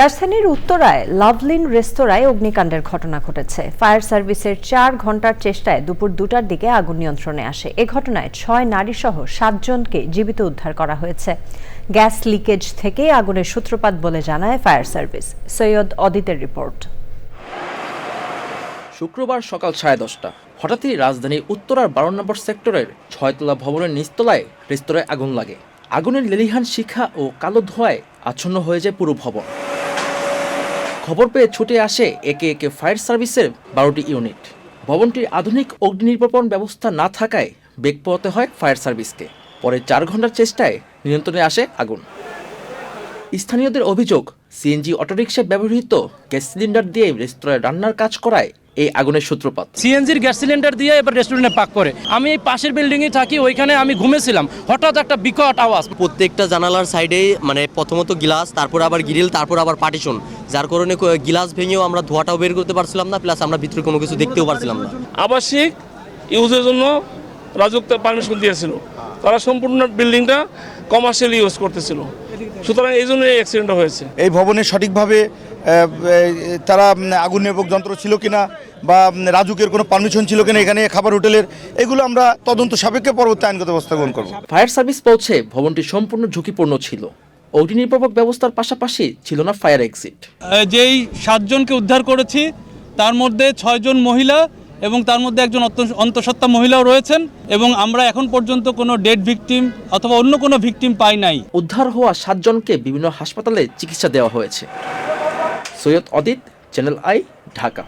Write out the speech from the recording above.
রাজধানীর উত্তরায় লাভলিন রেস্তোরাঁয় অগ্নিকাণ্ডের ঘটনা ঘটেছে। ফায়ার সার্ভিসের চার ঘণ্টার চেষ্টায় দুপুর দুটার দিকে আগুন নিয়ন্ত্রণে আসে। এ ঘটনায় ছয় নারী সহ সাতজনকে জীবিত উদ্ধার করা হয়েছে। গ্যাস লিকেজ থেকে আগুনের সূত্রপাত বলে জানায় ফায়ার সার্ভিস। সৈয়দ অদিতের রিপোর্ট। শুক্রবার সকাল সাড়ে দশটা, হঠাৎই রাজধানীর উত্তরার বারো নম্বর সেক্টরের ছয়তলা ভবনের নিচতলায় রেস্তোরাঁয় আগুন লাগে। আগুনের লেলিহান শিখা ও কালো ধোঁয়ায় আচ্ছন্ন হয়ে যায় পুরো ভবন। খবর পেয়ে ছুটে আসে একে একে ফায়ার সার্ভিসের বারোটি ইউনিট। ভবনটির আধুনিক অগ্নি নির্বাপন ব্যবস্থা না থাকায় বেগ পোয়াতে হয় ফায়ার সার্ভিসকে। পরে চার ঘণ্টার চেষ্টায় নিয়ন্ত্রণে আসে আগুন। স্থানীয়দের অভিযোগ, সিএনজি অটোরিকশায় ব্যবহৃত গ্যাস সিলিন্ডার দিয়ে রেস্তোরাঁয় রান্নার কাজ করায় এই আগুনের সূত্রপাত। সিএনজির গ্যাস সিলিন্ডার দিয়ে এবার রেস্টুরেন্টে পাক করে। আমি এই পাশের বিল্ডিংয়ে থাকি ওইখানে আমি ঘুমেছিলাম। হঠাৎ একটা বিকট আওয়াজ। প্রত্যেকটা জানালার সাইডে মানে প্রথমত গ্লাস তারপর আবার গ্রিল তারপর আবার পার্টিশন যার কারণে গ্লাস ভেঙেও আমরা ধোঁয়াটাও বের করতে পারছিলাম না প্লাস আমরা ভিতরে কোনো কিছু দেখতেও পারছিলাম না। আবাসিক ইউজের জন্য রাজুক পারমিশন দিয়েছিল। তারা সম্পূর্ণ বিল্ডিংটা কমার্শিয়াল ইউজ করতেছিল। সুতরাং এই জন্য এই অ্যাক্সিডেন্টটা হয়েছে। এই ভবনে সঠিকভাবে তারা আগুন নির্বাপক যন্ত্র ছিল কিনা বা রাজুকের কোনো পারমিশন ছিল কিনা এখানে খাবার হোটেলের এগুলো আমরা তদন্ত সাপেক্ষে পরবর্তী আইনগত ব্যবস্থা গ্রহণ করব। ফায়ার সার্ভিস পৌঁছে ভবনটি সম্পূর্ণ ঝুঁকিপূর্ণ ছিল। অগ্নি নির্বাপক ব্যবস্থার পাশাপাশি ছিল না ফায়ার এক্সিট। যেই সাতজনকে উদ্ধার করেছি তার মধ্যে ছয়জন মহিলা এবং তার মধ্যে একজন অন্ত- অন্তঃসত্ত্বা মহিলাও রয়েছেন এবং আমরা এখন পর্যন্ত কোনো ডেড ভিকটিম অথবা অন্য কোনো ভিকটিম পাই নাই। উদ্ধার হওয়া সাতজনকে বিভিন্ন হাসপাতালে চিকিৎসা দেওয়া হয়েছে। Syed Adit channel I Dhaka.